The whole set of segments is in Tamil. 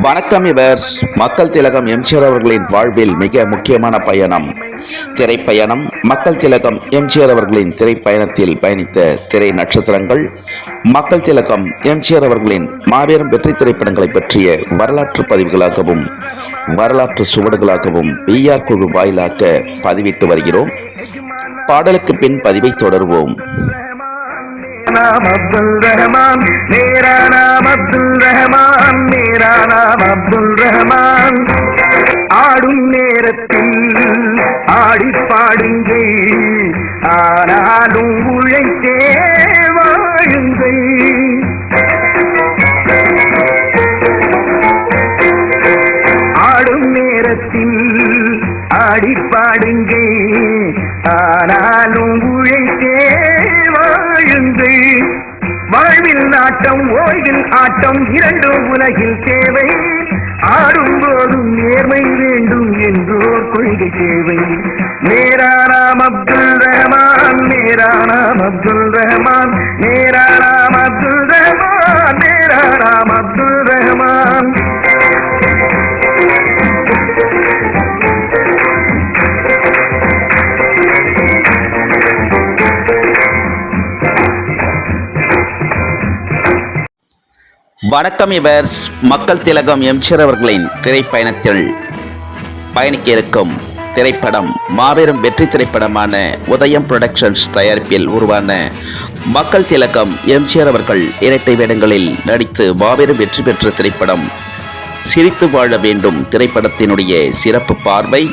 வணக்கம் இவர் மக்கள் திலகம் எம்ஜிஆர் அவர்களின் வாழ்வில் மிக முக்கியமான பயணம். திரைப்பயணம். மக்கள் திலகம் எம்ஜிஆர் அவர்களின் திரைப்பயணத்தில் பயணித்த திரை நட்சத்திரங்கள். மக்கள் திலகம் எம்ஜிஆர் அவர்களின் மாபெரும் வெற்றி திரைப்படங்களை பற்றிய வரலாற்று பதிவுகளாகவும் வரலாற்று சுவடுகளாகவும் பிஆர் குழு வாயிலாக பதிவிட்டு வருகிறோம். பாடலுக்கு பின் பதிவை தொடர்வோம். नाम अब्दुल रहमान मेरा नाम अब्दुल रहमान मेरा नाम अब्दुल रहमान ஆடும் நேரத்தில் ஆடி பாடுங்கள் ஆனாலும் உழைத்தே வாழுங்கள் ஆடும் நேரத்தில் ஆடி பாடுங்கள் ஆனாலும் உழைத்தே இருந்து வாழ்வில் நாட்டம் ஓய்வில் ஆட்டம் இரண்டும் உலகில் தேவை. ஆடும் போதும் நேர்மை வேண்டும் என்றோர் கொள்கை தேவை. நேரானாம் அப்துல் ரஹமான் நேரானாம் அப்துல் ரஹமான் நேரானாம் வணக்கம் இவர் மக்கள் திலகம் எம்ஜிஆர் அவர்களின் திரைப்பயணத்தில் பயணிக்க இருக்கும் திரைப்படம் மாபெரும் வெற்றி திரைப்படமான உதயம் புரொடக்ஷன்ஸ் தயாரிப்பில் உருவான மக்கள் திலகம் எம்ஜிஆர் அவர்கள் இரட்டை வேடங்களில் நடித்து மாபெரும் வெற்றி பெற்ற திரைப்படம் சிரித்து வாழ வேண்டும் திரைப்படத்தினுடைய சிறப்பு பார்வை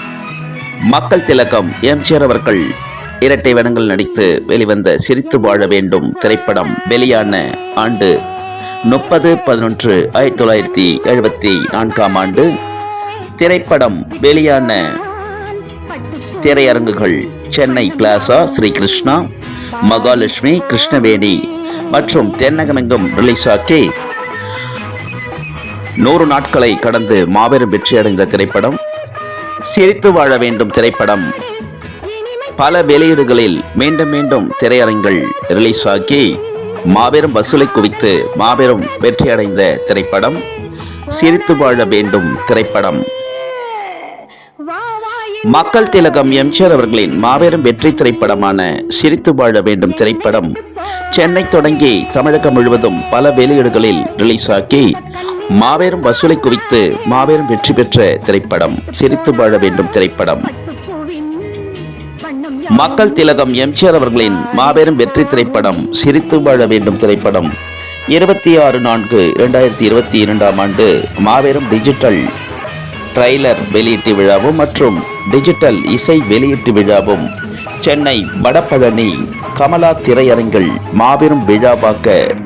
மக்கள் திலகம் எம்ஜிஆர் அவர்கள் இரட்டை வேடங்கள் நடித்து வெளிவந்த சிரித்து வாழ வேண்டும் திரைப்படம் வெளியான ஆண்டு முப்பது பதினொன்று ஆயிரத்தி தொள்ளாயிரத்தி எழுபத்தி நான்காம் ஆண்டு திரைப்படம் வெளியான திரையரங்குகள் சென்னை பிளாசா ஸ்ரீ கிருஷ்ணா மகாலட்சுமி கிருஷ்ணவேணி மற்றும் தென்னகமெங்கும் ரிலீஸ் ஆக்கி நூறு நாட்களை கடந்து மாபெரும் வெற்றியடைந்த திரைப்படம் சிரித்து வாழ வேண்டும் திரைப்படம். பல வெளியீடுகளில் மீண்டும் மீண்டும் திரையரங்குகள் ரிலீஸ் ஆக்கி மாபெரும் வசூலை குவித்து மாபெரும் வெற்றியடைந்த திரைப்படம் சிரித்து வாழ வேண்டும் திரைப்படம். மக்கள் திலகம் எம்ஜிஆர் அவர்களின் மாபெரும் வெற்றி திரைப்படமான சிரித்து வாழ வேண்டும் திரைப்படம் சென்னை தொடங்கி தமிழகம் முழுவதும் பல வெளியீடுகளில் ரிலீஸ் ஆக்கி மாபெரும் வசூலை குவித்து மாபெரும் வெற்றி பெற்ற திரைப்படம் சிரித்து வாழ வேண்டும் திரைப்படம். மக்கள் திலகம் எம்ஜிஆர் அவர்களின் மாபெரும் வெற்றி திரைப்படம் சிரித்து வாழ வேண்டும் திரைப்படம். இருபத்தி ஆறு நான்கு இரண்டாயிரத்தி இருபத்தி இரண்டாம் ஆண்டு மாபெரும் டிஜிட்டல் ட்ரைலர் வெளியீட்டு விழாவும் மற்றும் டிஜிட்டல் இசை வெளியீட்டு விழாவும். சென்னை வடபழனி கமலா திரையரங்கில் மாபெரும் விழாவாக்க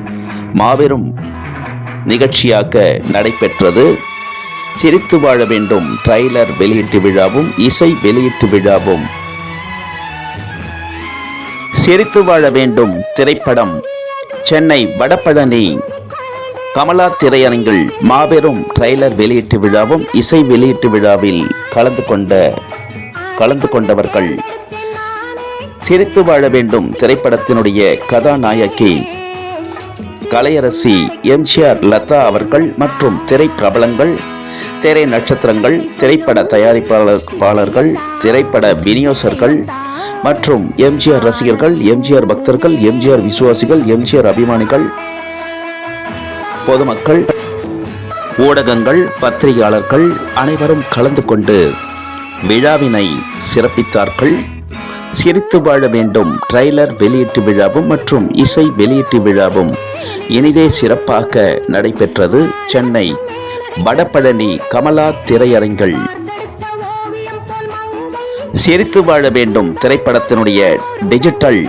மாபெரும் நிகழ்ச்சியாக நடைபெற்றது. சிரித்து வாழ வேண்டும் ட்ரைலர் வெளியீட்டு விழாவும் இசை வெளியீட்டு விழாவும். சிரித்து வாழ வேண்டும் திரைப்படம். சென்னை வடபழனி. கமலா திரையரங்கில் மாபெரும் ட்ரெய்லர் வெளியீட்டு விழாவும் இசை வெளியீட்டு விழாவில் கலந்து கொண்ட கலந்து கொண்டவர்கள். சிரித்து வாழ வேண்டும் திரைப்படத்தினுடைய கதாநாயகி. கலையரசி எம்ஜிஆர் லதா அவர்கள் மற்றும் திரைப்பிரபலங்கள் திரை நட்சத்திரங்கள் திரைப்பட தயாரிப்பாளர்கள் திரைப்பட விநியோசர்கள் மற்றும் எம்ஜிஆர் ரசிகர்கள் எம்ஜிஆர் பக்தர்கள் எம்ஜிஆர் விசுவாசிகள் எம்ஜிஆர் அபிமானிகள் பொதுமக்கள் ஊடகங்கள் பத்திரிகையாளர்கள் அனைவரும் கலந்து கொண்டு விழாவினை சிறப்பித்தார்கள். சிரித்து வாழ வேண்டும். ட்ரைலர் வெளியீட்டு விழாவும் மற்றும் இசை வெளியீட்டு விழாவும் இனிதே சிறப்பாக நடைபெற்றது. சென்னை வடபழனி கமலா திரையரங்கள் சிரித்து வாழ வேண்டும் திரைப்படத்தினுடைய டிஜிட்டல்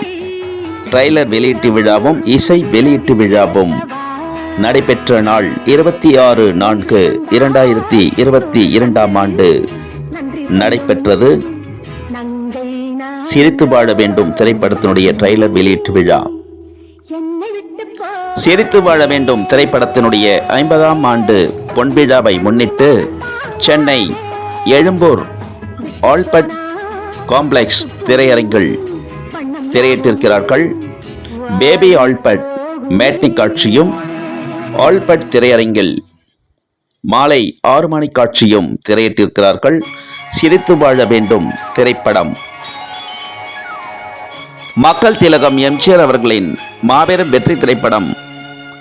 ட்ரைலர் வெளியீட்டு விழாவும் இசை வெளியீட்டு விழாவும். நடைபெற்ற நாள் இருபத்தி ஆறு நான்கு இரண்டாயிரத்தி இருபத்தி இரண்டாம் ஆண்டு. நடைபெற்றது. சிரித்து வாழ வேண்டும் திரைப்படத்தினுடைய ட்ரைலர் வெளியீட்டு விழா. சிரித்து வாழ வேண்டும் திரைப்படத்தினுடைய ஐம்பதாம் ஆண்டு பொன்விழாவை முன்னிட்டு சென்னை எழும்பூர் ஆல்பர்ட் காம்ப்ளெக்ஸ் திரையரங்கில் திரையிட்டிருக்கிறார்கள். பேபி ஆல்பர்ட் மேட்னி காட்சியும் ஆல்பர்ட் திரையரங்கில் மாலை ஆறு மணி காட்சியும் திரையிட்டிருக்கிறார்கள். சிரித்து வாழ வேண்டும் திரைப்படம். மக்கள் திலகம் எம்ஜிஆர் அவர்களின் மாபெரும் வெற்றி திரைப்படம்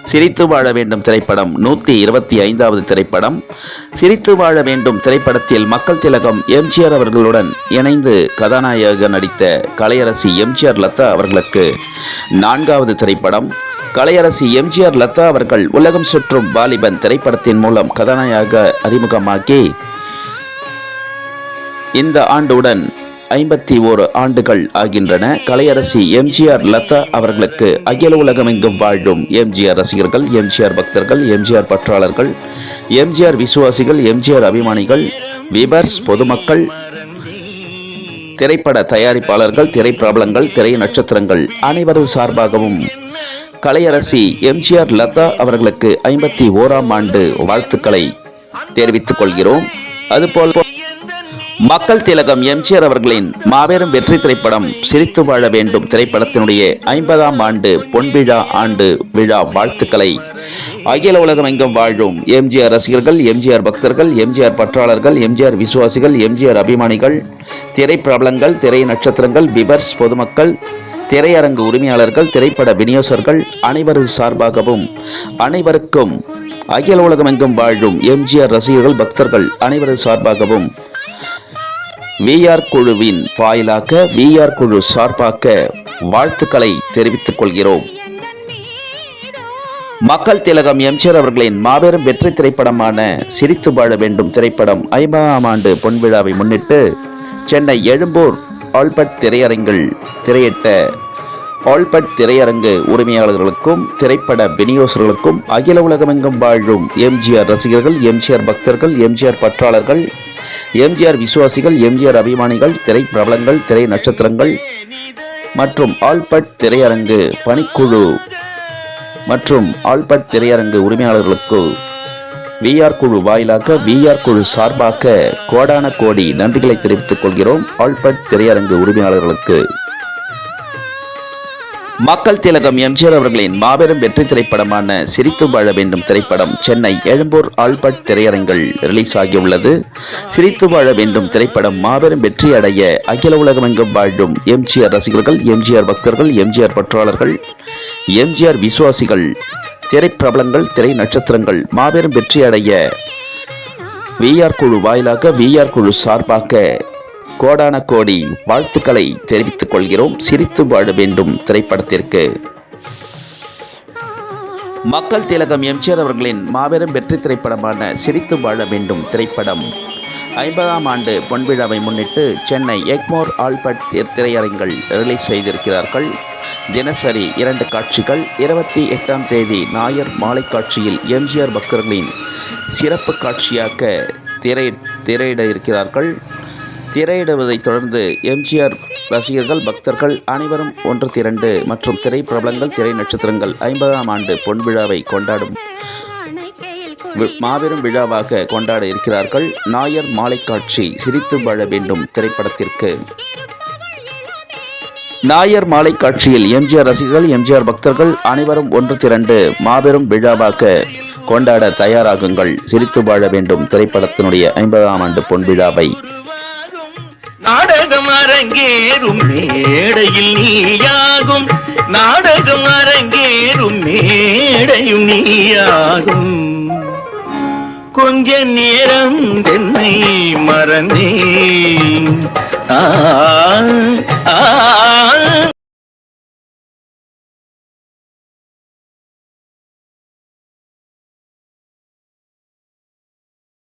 சிரித்து வாழ வேண்டும் திரைப்படம் நூற்றி இருபத்தி ஐந்தாவது திரைப்படம். சிரித்து வாழ வேண்டும் திரைப்படத்தில் மக்கள் திலகம் எம்ஜிஆர் அவர்களுடன் இணைந்து கதாநாயகர் நடித்த கலையரசி எம்ஜிஆர் லதா அவர்களுக்கு நான்காவது திரைப்படம். கலையரசி எம்ஜிஆர் லதா அவர்கள் உலகம் சுற்றும் வாலிபன் திரைப்படத்தின் மூலம் கதாநாயக அறிமுகமாக்கி இந்த ஆண்டுடன் ஐம்பத்தி ஓரு ஆண்டுகள் ஆகின்றன. கலையரசி எம்ஜிஆர் லதா அவர்களுக்கு அகில உலகமெங்கும் வாழும் எம்ஜிஆர் ரசிகர்கள் எம்ஜிஆர் பக்தர்கள் எம்ஜிஆர் பற்றாளர்கள் எம்ஜிஆர் விசுவாசிகள் எம்ஜிஆர் அபிமானிகள் விபர்ஸ் பொதுமக்கள் திரைப்பட தயாரிப்பாளர்கள் திரைப்பிரபலங்கள் திரை நட்சத்திரங்கள் அனைவரது சார்பாகவும் கலையரசி எம்ஜிஆர் லதா அவர்களுக்கு ஐம்பத்தி ஓராம் ஆண்டு வாழ்த்துக்களை தெரிவித்துக் கொள்கிறோம். அதுபோல் மக்கள் திலகம் எம்ஜிஆர் அவர்களின் மாபெரும் வெற்றி திரைப்படம் சிரித்து வாழ வேண்டும் திரைப்படத்தினுடைய ஐம்பதாம் ஆண்டு பொன்விழா ஆண்டு விழா வாழ்த்துக்களை. அகில உலகம் எங்கும் வாழும் எம்ஜிஆர் ரசிகர்கள் எம்ஜிஆர் பக்தர்கள் எம்ஜிஆர் பற்றாளர்கள் எம்ஜிஆர் விசுவாசிகள் எம்ஜிஆர் அபிமானிகள் திரைப்பிரபலங்கள் திரை நட்சத்திரங்கள் விபர்ஸ் பொதுமக்கள் திரையரங்கு உரிமையாளர்கள் திரைப்பட விநியோகர்கள் அனைவரது சார்பாகவும் அனைவருக்கும் அகில உலகமெங்கும் வாழும் எம்ஜிஆர் ரசிகர்கள் பக்தர்கள் அனைவரது சார்பாகவும் விஆர் குழுவின் வாயிலாக விஆர் குழு சார்பாக வாழ்த்துக்களை தெரிவித்துக் கொள்கிறோம். மக்கள் திலகம் எம்ஜிஆர் அவர்களின் மாபெரும் வெற்றி திரைப்படமான சிரித்து வாழ வேண்டும் திரைப்படம் ஐம்பதாம் ஆண்டு பொன்விழாவை முன்னிட்டு சென்னை எழும்பூர் ஆல்பர்ட் திரையரங்கில் திரையிட்ட ஆல்பட் திரையரங்கு உரிமையாளர்களுக்கும் திரைப்பட விநியோகர்களுக்கும் அகில உலகமெங்கும் வாழும் எம்ஜிஆர் ரசிகர்கள் எம்ஜிஆர் பக்தர்கள் எம்ஜிஆர் பற்றாளர்கள் எம்ஜிஆர் விசுவாசிகள் எம்ஜிஆர் அபிமானிகள் திரைப்பிரபலங்கள் திரை நட்சத்திரங்கள் மற்றும் ஆல்பட் திரையரங்கு பணிக்குழு மற்றும் ஆல்பட் திரையரங்கு உரிமையாளர்களுக்கு விஆர் குழு வாயிலாக விஆர் குழு சார்பாக கோடான கோடி நன்றிகளை தெரிவித்துக் கொள்கிறோம். ஆல்பட் திரையரங்கு உரிமையாளர்களுக்கு. மக்கள் திலகம் எம்ஜிஆர் அவர்களின் மாபெரும் வெற்றி திரைப்படமான சிரித்து வாழ வேண்டும் திரைப்படம் சென்னை எழும்பூர் ஆல்பர்ட் திரையரங்கில் ரிலீஸ் ஆகியுள்ளது. சிரித்து வாழ வேண்டும் திரைப்படம் மாபெரும் வெற்றி அடைய அகில உலகமெங்கும் வாழும் எம்ஜிஆர் ரசிகர்கள் எம்ஜிஆர் பக்தர்கள் எம்ஜிஆர் பற்றாளர்கள் எம்ஜிஆர் விசுவாசிகள் திரைப்பிரபலங்கள் திரை நட்சத்திரங்கள் மாபெரும் வெற்றி அடைய விஆர் குழு வாயிலாக விஆர் குழு சார்பாக கோடான கோடி வாழ்த்துக்களை தெரிவித்துக் கொள்கிறோம். சிரித்து வாழ வேண்டும் திரைப்படத்திற்கு. மக்கள் திலகம் எம்ஜிஆர் அவர்களின் மாபெரும் வெற்றி திரைப்படமான சிரித்து வாழ வேண்டும் திரைப்படம். ஐம்பதாம் ஆண்டு பொன்விழாவை முன்னிட்டு சென்னை எக்மோர் ஆல்பர்ட் திரையரங்கில் ரிலீஸ் செய்திருக்கிறார்கள். தினசரி இரண்டு காட்சிகள் இருபத்தி எட்டாம் தேதி நாயர் மாலை காட்சியில் எம்ஜிஆர் பக்தர்களின் சிறப்பு காட்சியாக திரை திரையிட இருக்கிறார்கள். திரையிடுவதைத் தொடர்ந்து எம்ஜிஆர் ரசிகர்கள் பக்தர்கள் அனைவரும் ஒன்று திரண்டு மற்றும் திரை பிரபலங்கள் திரை நட்சத்திரங்கள் ஐம்பதாம் ஆண்டு பொன் விழாவை கொண்டாடும் மாபெரும் விழாவாக கொண்டாட இருக்கிறார்கள். நாயர் மாலை காட்சி சிரித்து வாழ வேண்டும் திரைப்படத்திற்கு. நாயர் மாலை காட்சியில் எம்ஜிஆர் ரசிகர்கள் எம்ஜிஆர் பக்தர்கள் அனைவரும் ஒன்று திரண்டு மாபெரும் விழாவாக கொண்டாட தயாராகுங்கள். சிரித்து வாழ வேண்டும் திரைப்படத்தினுடைய ஐம்பதாம் ஆண்டு பொன் விழாவை. நாடகம் அரங்கேறும் மேடையில் நீயாகும். நாடகம் அரங்கேறும் மேடையும் நீயாகும். கொஞ்ச நேரம் என்னை மறந்தேன். ஆ, ஆ,